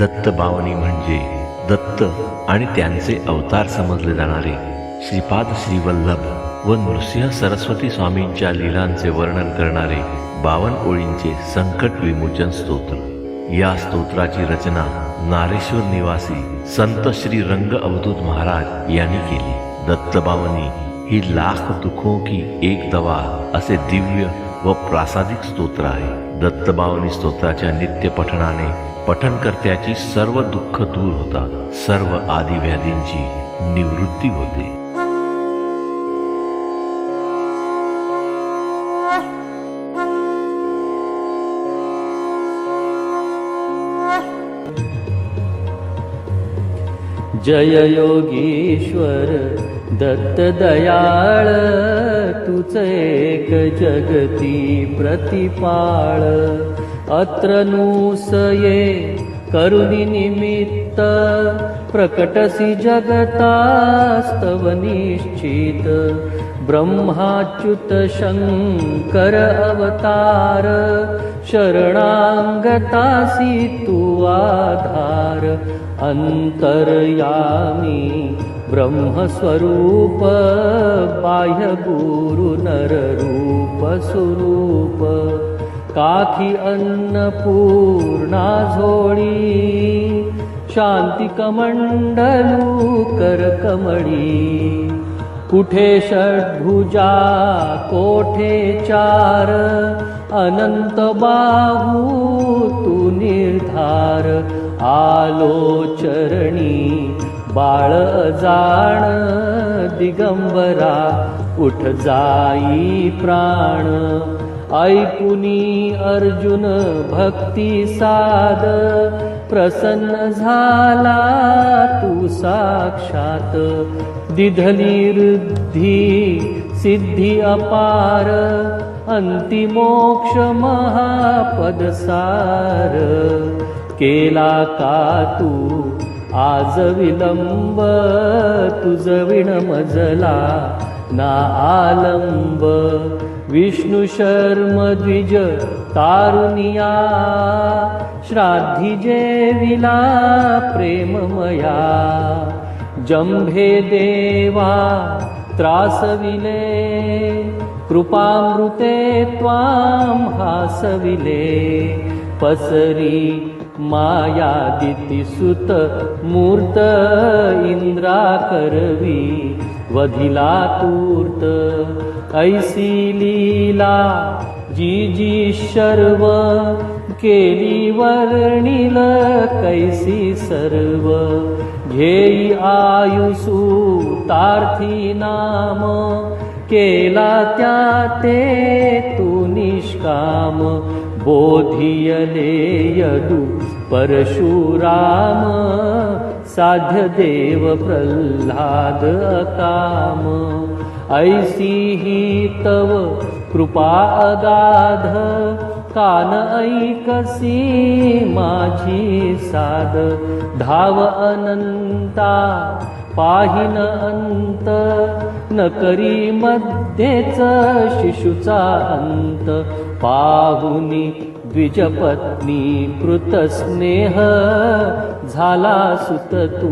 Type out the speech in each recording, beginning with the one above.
दत्तबावनी म्हणजे दत्त आणि त्यांचे अवतार समजले जाणारे. श्रीपाद श्रीवल्लभ व नृसिंह सरस्वती स्वामींच्या लीलांचे वर्णन करणारे बावन ओळींचे संकट विमोचन स्तोत्र. या स्तोत्राची रचना नारेश्वर निवासी संत श्री रंग अवधूत महाराज यांनी केली. दत्तबावनी ही लाख दुखों की एक दवा असे दिव्य व प्रासादिक स्तोत्र आहे. दत्तबावनी स्तोत्राच्या नित्य पठणाने पठणकर्त्याची सर्व दुःख दूर होतात. सर्व आदिव्याधींची निवृत्ती होते. जय योगीश्वर दत्त दयाळ तुझ एक जगती प्रतिपाळ. अत्र नूसये करुणिनिमित्त प्रकटसि जगतास्तव जगतास्तवनिश्चित् ब्रह्माच्युतशङ्कर अवतार शरणाङ्गतासि तु आधार। अन्तर्यामि ब्रह्मस्वरूप बाह्यगुरुनररूपस्वरूप। काखी अन्नपूर्णा झोळी शांती कमंडलू करकमळी कुठे षड्भुजा कोठे चार अनंत बाहू तू निर्धार. आलो चरणी बाळ जाण दिगंबरा उठ जाई प्राण. ऐकुनी अर्जुन भक्ती साद प्रसन्न झाला तू साक्षात. दिधली रुद्धी सिद्धी अपार अंतिमोक्ष महापद सार. केला का तू? आज विलंब तुझ विणमजला. आलम्ब। विष्णुशर्म द्विजतारुणीया श्राद्धिजे विला प्रेममया। जम्भे देवा त्रासविले कृपामृते त्वां हासविले पसरी मायादितिसुत मूर्त इन्द्राकरवी। वधिला तूर्त ऐसी लीला जी जी शर्व केली वर्णिल कैसी सर्व। घेई आयुसू तार्थी नाम केला त्या ते तू निष्काम बोधियले यदु परशुराम साध्य देव प्रल्हाद काम ऐसी ही तव कृपा अगाध कान ऐकसी माझी साध। धाव अनंता पाहिन अंत न करी मध्येच शिशुचा अंत। पाहुनी द्विजपत्नी कृतस्नेह झाला सुत तू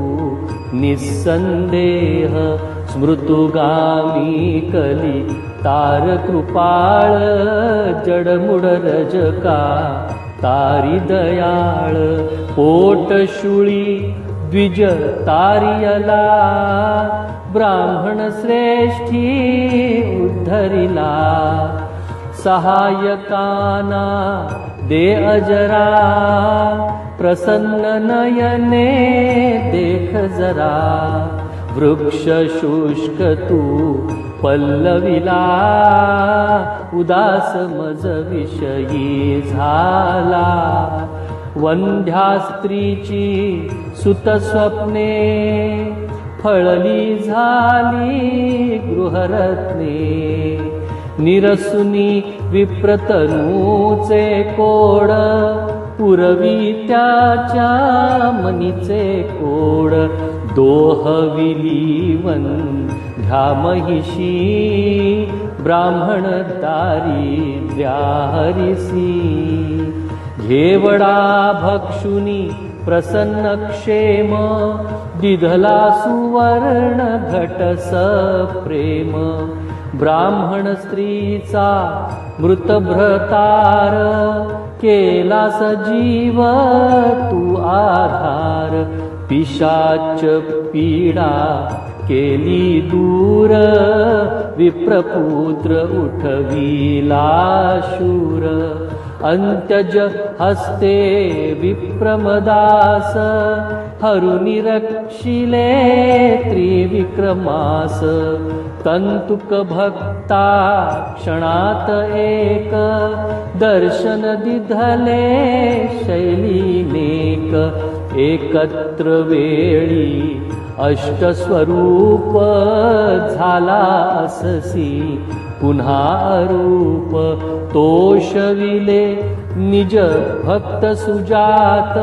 निस्संदेह स्मृतुगामी कली तार कृपाळ जडमुड रजका तारी दयाळ. पोटशुळी द्विज तारियला ब्राह्मण श्रेष्ठी उद्धरिला. सहायकाना दे अजरा प्रसन्न नयने देख जरा. वृक्ष शुष्क तू पल्लविला उदास मज विषयी झाला. वंध्या स्त्रीची सुतस्वप्ने फळली झाली गृहरत्ने. निरसुनी विप्रतनूचे कोड पुरवी त्याच्या मनीचे कोड. दोहविली ध्या महिषी ब्राह्मण दारिद्र्या हरिसी घेवडा भक्षुनी प्रसन्नक्षेम दिधला सुवर्ण घट प्रेम ब्राह्मण स्त्रीचा मृतभ्रतार केला सजीव तू आधार. पिशाच पीडा केली दूर विप्रपुत्र उर अन्त्यज हस्ते विप्रमदास हरुनिरक्षिले त्रिविक्रमास। त्रिवक्रमास कन्दुकभक्ता एक दर्शन दिधले शैली एकत्र वेळी अष्टस्वरूप झाला अससी. पुन्हा रूप तोषविले निज भक्त सुजात.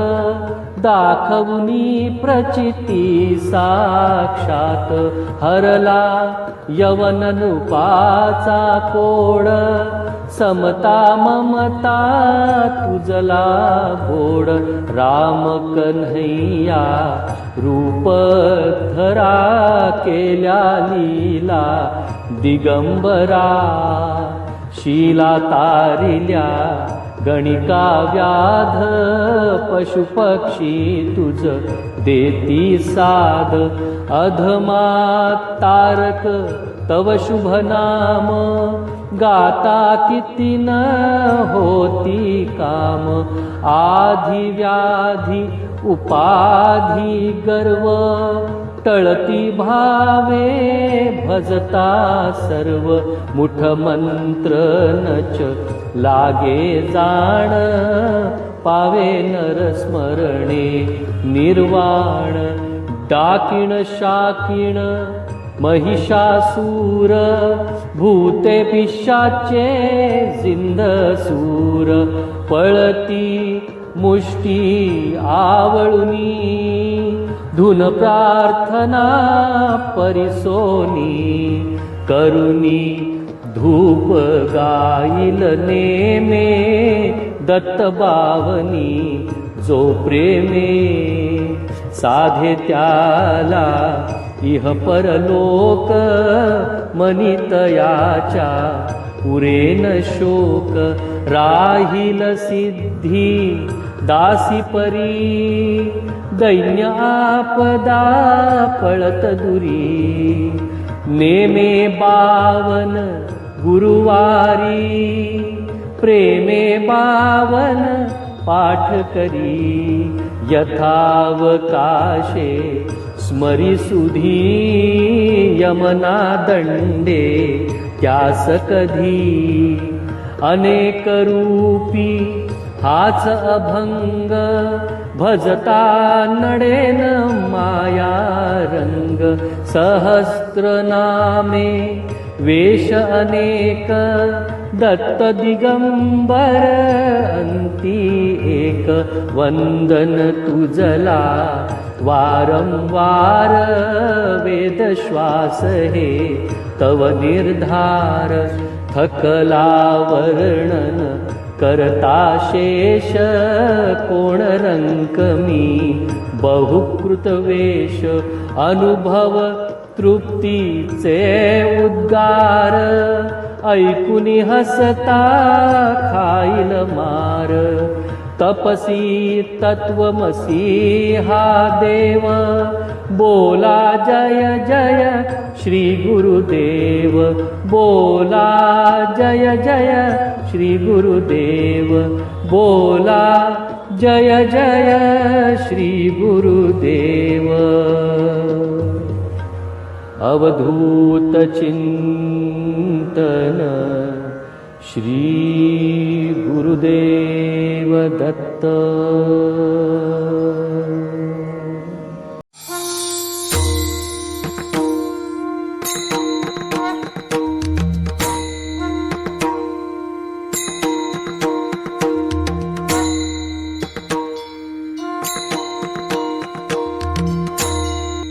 दाखवनी प्रचिती साक्षात. हरला यवननुपाचा कोड. समता ममता तुझला गोड. राम कन्हैया रूप धरा केल्या लीला. दिगंबरा शिला तारिल्या गणिका व्याध पशुपक्षी तुझ देती साध अधमा तारक तव शुभ नाम. गाता किती न होती काम. आधी व्याधी उपाधी गर्व. टळती भावे भजता सर्व. मुठ मंत्र नच लागे जाण. पावे नरस्मरणे निर्वाण. डाकिण शाकिण महिषासूर. भूते पिशाचे जिंद सूर पळती मुष्टी आवळुनी. धुन प्रार्थना परिसोनी करुणी धूप गाईल नेमे दत्त बावनी जो प्रेमे. साधे त्याला इह परलोक मनितयाच्या पुरेन शोक राहील सिद्धी दासी परी दैन्य आपदा पळत दुरी। नेमे बावन गुरुवारी प्रेमे बावन पाठ करी। यथावकाशे स्मरी सुधी यमना दंडे त्यास कधी अनेक रूपी हाच अभंग भजता नडेन माया रंग सहस्त्र नामे वेश अनेक दत्त दिगंबर अंती एक वंदन तुझला. वारंवार वेद श्वास हे तव निर्धार थकला वर्णन करता शेष कोण रंकमी बहुकृत वेश अनुभव तृप्तीचे उद्गार. ऐकुनी हसता खाईल मार। तपसी तत्वमसी हा देव। बोला जय जय श्री गुरुदेव। बोला जय जय श्री गुरुदेव। बोला जय जय श्री गुरुदेव। अवधूत चिंतन न श्री गुरुदेवदत्त